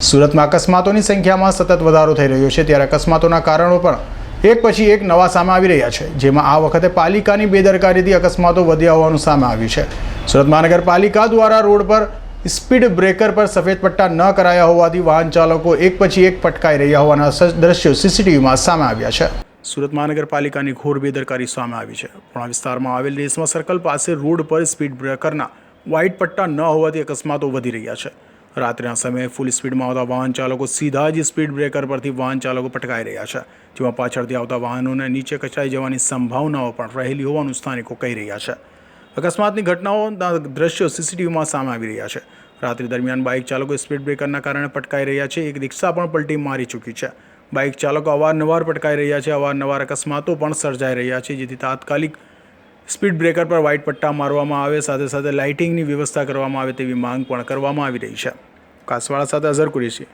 સુરતમાં અકસ્માતોની સંખ્યામાં સતત વધારો થઈ રહ્યો છે ત્યારે અકસ્માતોના કારણો પણ એક પછી એક નવા સામે આવી રહ્યા છે, જેમાં આ વખતે પાલિકાની બેદરકારીથી અકસ્માતો વધ્યા હોવાનું સામે આવ્યું છે. સુરત મહાનગરપાલિકા દ્વારા રોડ પર સ્પીડ બ્રેકર પર સફેદ પટ્ટા ન કરાયા હોવાથી વાહન ચાલકો એક પછી એક પટકાઈ રહ્યા હોવાના દ્રશ્યો સીસીટીવીમાં સામે આવ્યા છે. સુરત મહાનગરપાલિકાની ઘોર બેદરકારી સામે આવી છે. પણ વિસ્તારમાં આવેલ રેસમા સર્કલ પાસે રોડ પર સ્પીડ બ્રેકરના વ્હાઇટ પટ્ટા ન હોવાથી અકસ્માતો વધી રહ્યા છે. રાત્રિના સમયે ફૂલ સ્પીડમાં આવતા વાહન ચાલકો સીધા જ સ્પીડ બ્રેકર પરથી વાહન ચાલકો પટકાઈ રહ્યા છે. જેમાં પાછળથી આવતા વાહનોને નીચે કચડાઈ જવાની સંભાવનાઓ પણ રહેલી હોવાનું સ્થાનિકો કહી રહ્યા છે. અકસ્માતની ઘટનાઓના દ્રશ્યો સીસીટીવીમાં સામે આવી રહ્યા છે. રાત્રિ દરમિયાન બાઇક ચાલકો સ્પીડ બ્રેકરના કારણે પટકાઈ રહ્યા છે. એક રિક્ષા પણ પલટી મારી ચૂકી છે. બાઇક ચાલકો અવારનવાર પટકાઈ રહ્યા છે. અવારનવાર અકસ્માતો પણ સર્જાઈ રહ્યા છે, જેથી તાત્કાલિક સ્પીડ બ્રેકર પર વ્હાઇટ પટ્ટા મારવામાં આવે, સાથે સાથે લાઇટિંગની વ્યવસ્થા કરવામાં આવે તેવી માંગ પણ કરવામાં આવી રહી છે. કાસવાળા સાથે અઝર કુરેશી.